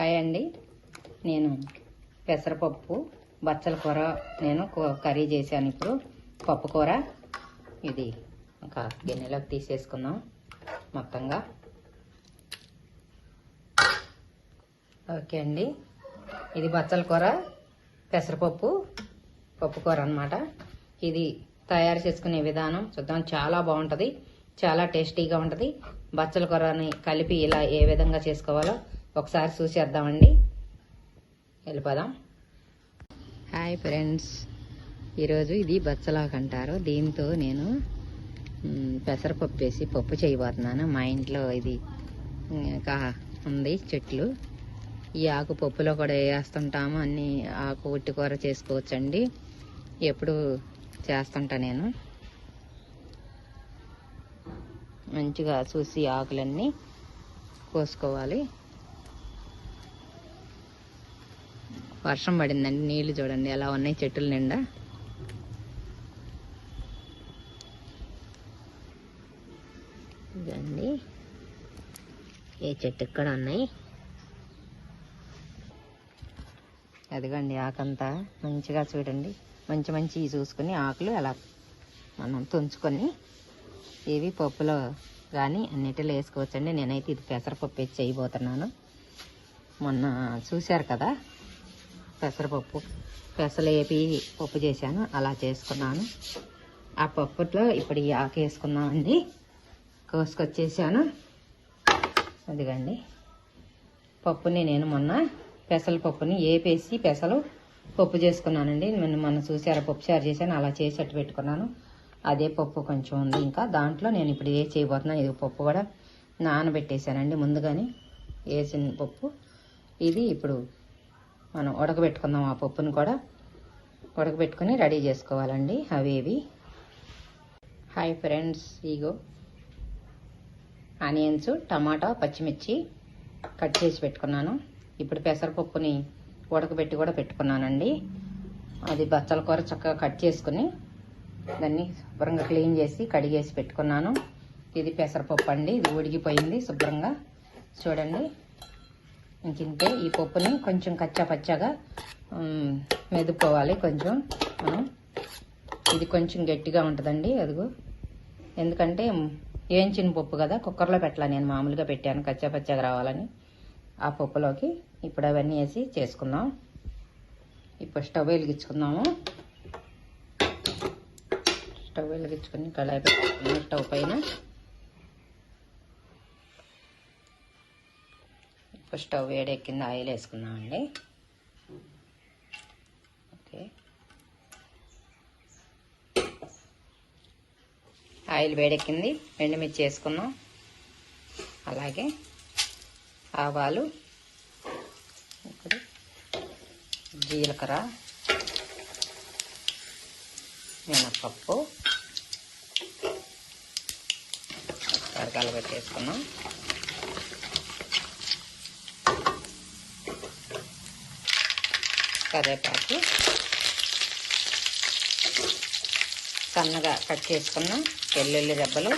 Hi అండి. నేను పెసరపప్పు బచ్చల కూర నేను కర్రీ చేశాను ఇప్పుడు. పప్పు కూర. ఇది ఒక గిన్నెలోకి తీసేసుకుందాం మొత్తంగా. ఓకే అండి. ఇది బచ్చల కూర పెసరపప్పు పప్పు కూర అనమాట ఇది తయారు చేసుకునే విధానం చూద్దాం. చాలా బాగుంటుంది. చాలా టేస్టీగా ఉంటుంది. బచ్చల కూరని కలిపి ఇలా ఏ విధంగా చేసుకోవాలో ఒకసారి చూసేద్దామండి. వెళ్ళిపోదాం. Hi friends. ఈరోజు ఇది బచ్చలాకు అంటారు దీంతో నేను పెసరపప్పు వేసి పప్పు చేయబోతున్నాను. మా ఇంట్లో ఇది ఇంకా ఉంది చెట్లు. ఈ ఆకు పప్పులో కూడా వేస్తుంటాము అన్ని ఆకు ఉట్టి కూర చేసుకోవచ్చండి. ఎప్పుడు చేస్తుంటా నేను. మంచిగా చూసి ఆకులన్నీ కోసుకోవాలి. వర్షం పడిందండి నీళ్ళు చూడండి ఎలా ఉన్నాయి చెట్టుల నిండా. ఇదండి ఏ చెట్టు ఇక్కడ ఉన్నాయి? అదిగండి ఆకంతా మంచిగా చూడండి మంచి మంచి చూసుకొని ఆకులు అలా మనం తుంచుకొని ఇవి పప్పులో కానీ అన్నిటిలో వేసుకోవచ్చండి. నేనైతే ఇది పెసరపప్పు వేసి చేయబోతున్నాను. మొన్న చూశారు కదా పెసరపప్పు పెసలు వేపి పప్పు చేశాను. అలా చేసుకున్నాను. ఆ పప్పులో ఇప్పుడు ఈ ఆకు వేసుకున్నామండి కోసుకొచ్చేసాను. అదిగండి. పప్పుని నేను మొన్న పెసల పప్పుని ఏపేసి పెసలు పప్పు చేసుకున్నానండి. నేను మొన్న చూసారా పప్పు చారు చేశాను. అలా చేసేట్టు పెట్టుకున్నాను. అదే పప్పు కొంచెం ఉంది ఇంకా. దాంట్లో నేను ఇప్పుడు ఏ చేయబోతున్నాను ఇది పప్పు కూడా నానబెట్టేశానండి ముందుగానే. వేసిన పప్పు. ఇది ఇప్పుడు మనం ఉడకబెట్టుకుందాం ఆ పప్పుని కూడా. ఉడకబెట్టుకుని రెడీ చేసుకోవాలండి అవేవి హాయ్ ఫ్రెండ్స్ ఇగో ఆనియన్స్ టమాటా పచ్చిమిర్చి కట్ చేసి పెట్టుకున్నాను. ఇప్పుడు పెసరపప్పుని ఉడకబెట్టి కూడా పెట్టుకున్నానండి. అది బచ్చల కూర చక్కగా కట్ చేసుకుని దాన్ని శుభ్రంగా క్లీన్ చేసి కడిగేసి పెట్టుకున్నాను. ఇది పెసరపప్పు అండి ఇది ఉడికిపోయింది శుభ్రంగా. చూడండి. ఇంకింతే ఈ పప్పుని కొంచెం కచ్చా పచ్చగా మెదుపుకోవాలి కొంచెం మనం. ఇది కొంచెం గట్టిగా ఉంటుందండి అదిగో. ఎందుకంటే వేయించిన పప్పు కదా కుక్కర్లో పెట్టాలి నేను మామూలుగా పెట్టాను కచ్చా పచ్చగా రావాలని. ఆ పప్పులోకి ఇప్పుడు అవన్నీ వేసి చేసుకుందాం. ఇప్పుడు స్టవ్ వెలిగించుకుందాము. స్టవ్ వెలిగించుకుని కళాయి పెట్టుకుని స్టవ్ పైన. ఇప్పుడు స్టవ్ వేడెక్కింది ఆయిల్ వేసుకుందామండి. ఓకే. ఆయిల్ వేడెక్కింది ఎండుమిర్చి వేసుకున్నాం. అలాగే ఆవాలు ఇప్పుడు జీలకర్ర మినపప్పు ఒకసారి కలబెట్టేసుకున్నాం కరివేపాకు సన్నగా కట్ చేసుకున్న. వెల్లుల్లి రెబ్బలు.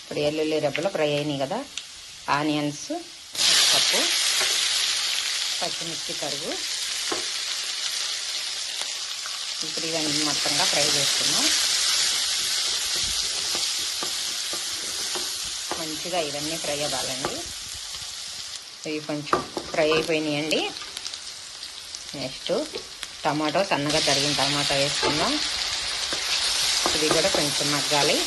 ఇప్పుడు వెల్లుల్లి రెబ్బలు ఫ్రై అయినాయి కదా. ఆనియన్స్ పప్పు పచ్చిమిర్చి కరుగు ఇప్పుడు ఇవన్నీ మొత్తంగా ఫ్రై చేసుకున్నాం. మంచిగా ఇవన్నీ ఫ్రై అవ్వాలండి. ఇవి కొంచెం ఫ్రై అయిపోయినాయండి. నెక్స్ట్ టమాటో సన్నగా తరిగిన టమాటా వేసుకుందాం. ఇది కూడా కొంచెం మగ్గాలి.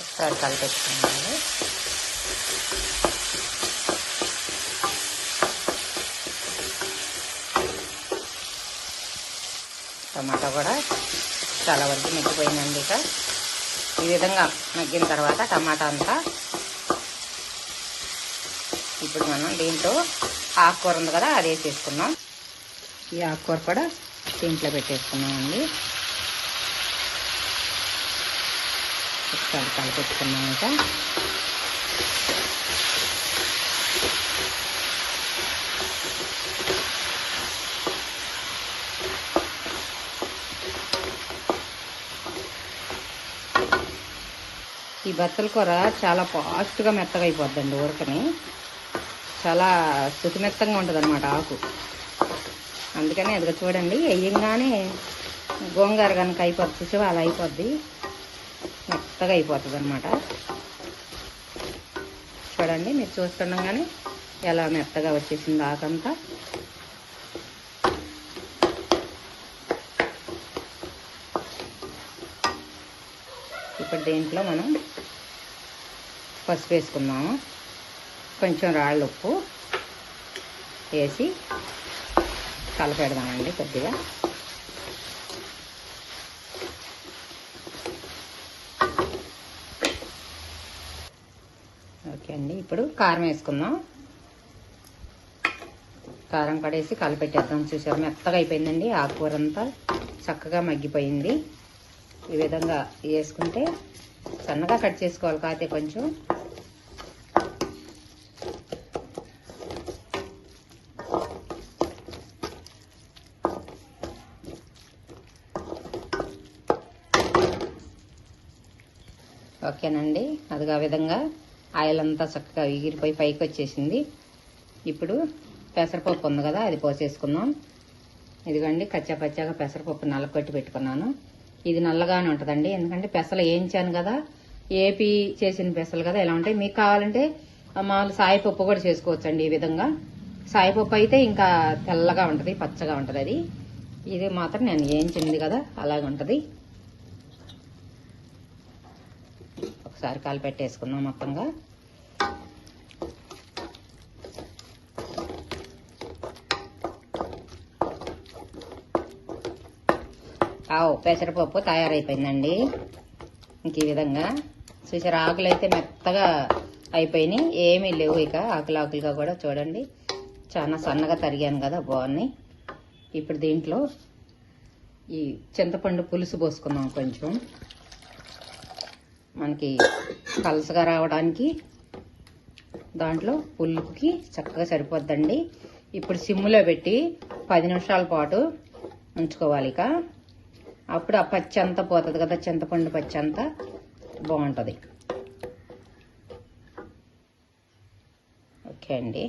ఒకసారి టమాటా కూడా చాలా వరకు మెగ్గిపోయిందండి ఇక. ఈ విధంగా మగ్గిన తర్వాత టమాటా అంతా ఇప్పుడు మనం దీంట్లో ఆకుకూర ఉంది కదా అది వేసేసుకున్నాం ఈ ఆకుకూర కూడా దీంట్లో పెట్టేసుకున్నామండి. ఒకసారి కలిపెట్టుకున్నాక ఈ బత్తల కూర చాలా ఫాస్ట్గా మెత్తగా అయిపోద్దండి ఊరకని. చాలా శుతిమెత్తంగా ఉంటుంది అనమాట ఆకు. అందుకని ఎదుగు చూడండి వేయంగానే గోంగార కనుక అయిపోద్ది చూసి అలా అయిపోద్ది. మెత్తగా అయిపోతుంది అనమాట చూడండి మీరు చూస్తుండగానే ఎలా మెత్తగా వచ్చేసింది ఆకంతా. ఇప్పుడు దీంట్లో మనం పసుపు వేసుకుందాము. కొంచెం రాళ్ళు ఉప్పు వేసి కలపెడదామండి కొద్దిగా. ఓకే అండి ఇప్పుడు కారం వేసుకుందాం. కారం కడేసి కలిపెట్టేద్దాం. చూసారు మెత్తగా అయిపోయిందండి. ఆకుకూర అంతా చక్కగా మగ్గిపోయింది. ఈ విధంగా వేసుకుంటే సన్నగా కట్ చేసుకోవాలి కాతే కొంచెం. ఓకేనండి. అది ఆ విధంగా ఆయిల్ అంతా చక్కగా ఎగిరిపోయి పైకి వచ్చేసింది. ఇప్పుడు పెసరపప్పు ఉంది కదా అది పోసేసుకుందాం. ఇదిగోండి కచ్చా పచ్చాగా పెసరపప్పు నలకొట్టి పెట్టుకున్నాను. ఇది నల్లగానే ఉంటుందండి. ఎందుకంటే పెసలు వేయించాను కదా. ఏపీ చేసిన పెసలు కదా ఎలా ఉంటాయి? మీకు కావాలంటే మామూలు సాయిపప్పు కూడా చేసుకోవచ్చండి ఈ విధంగా. సాయిపప్పు అయితే ఇంకా తెల్లగా ఉంటుంది పచ్చగా ఉంటుంది అది. ఇది మాత్రం నేను వేయించింది కదా అలాగే ఉంటుంది. ఒకసారి కాలు పెట్టేసుకున్నాం మొత్తంగా. ఆవు పెసరపప్పు తయారైపోయిందండి. ఇంక ఈ విధంగా చూసారు ఆకులు అయితే మెత్తగా అయిపోయినాయి. ఏమీ లేవు ఇక ఆకులు ఆకులుగా కూడా చూడండి. చాలా సన్నగా తరిగాను కదా బాగున్నాయి. ఇప్పుడు దీంట్లో ఈ చింతపండు పులుసు పోసుకుందాం కొంచెం. మనకి పలసగా రావడానికి దాంట్లో పులుపుకి చక్కగా సరిపోద్దండి. ఇప్పుడు సిమ్లో పెట్టి పది నిమిషాల పాటు ఉంచుకోవాలి ఇక. అప్పుడు ఆ పచ్చి అంతా పోతుంది కదా చింతపండు పచ్చి అంతా బాగుంటుంది. ఓకే అండి.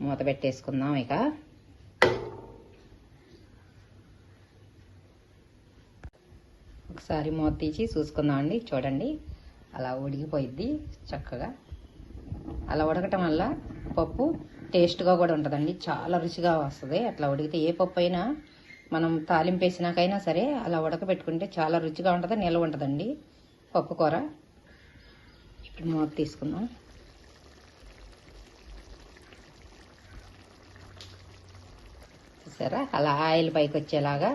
మూత పెట్టేసుకుందాం ఇక. ఒకసారి మూత తీసి చూసుకుందాం అండి. చూడండి అలా ఉడికిపోయిద్ది చక్కగా. అలా ఉడకటం వల్ల పప్పు టేస్ట్గా కూడా ఉంటుందండి. చాలా రుచిగా వస్తుంది. అట్లా ఉడికితే ఏ పప్పు అయినా మనం తాలింపు వేసినాకైనా సరే అలా ఉడకబెట్టుకుంటే చాలా రుచిగా ఉంటుంది నిల్వ ఉంటుందండి. పప్పు కూర. ఇప్పుడు మూత తీసుకుందాం. చూసారా? అలా ఆయిల్ పైకి వచ్చేలాగా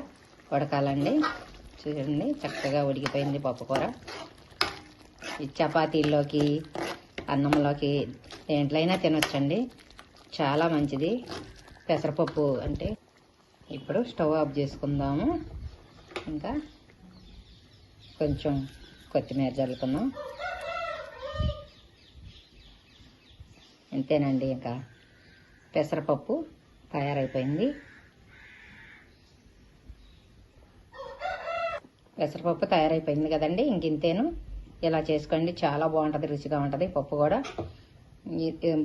ఉడకాలండి. చూడండి చక్కగా ఉడికిపోయింది పప్పుకూర ఈ చపాతీల్లోకి అన్నంలోకి దేంట్లైనా తినొచ్చండి. చాలా మంచిది. పెసరపప్పు అంటే ఇప్పుడు స్టవ్ ఆఫ్ చేసుకుందాము. ఇంకా కొంచెం కొత్తిమీర జల్లుకుందాం అంతేనండి ఇంకా. పెసరపప్పు తయారైపోయింది. పెసరపప్పు తయారైపోయింది కదండి ఇంక ఇంతేను. ఇలా చేసుకోండి చాలా బాగుంటుంది రుచిగా ఉంటుంది పప్పు కూడా.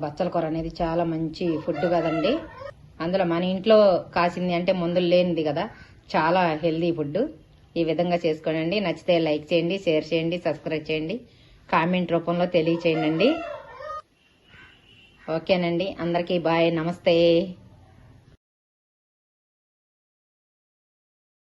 బచ్చల కూర అనేది చాలా మంచి ఫుడ్ కదండి. అందులో మన ఇంట్లో కాసింది అంటే మందులు లేనిది కదా. చాలా హెల్దీ ఫుడ్ ఈ విధంగా చేసుకోనండి. నచ్చితే లైక్ చేయండి షేర్ చేయండి సబ్స్క్రైబ్ చేయండి. కామెంట్ రూపంలో తెలియచేయండి. ఓకేనండి. అందరికీ బాయ్. నమస్తే.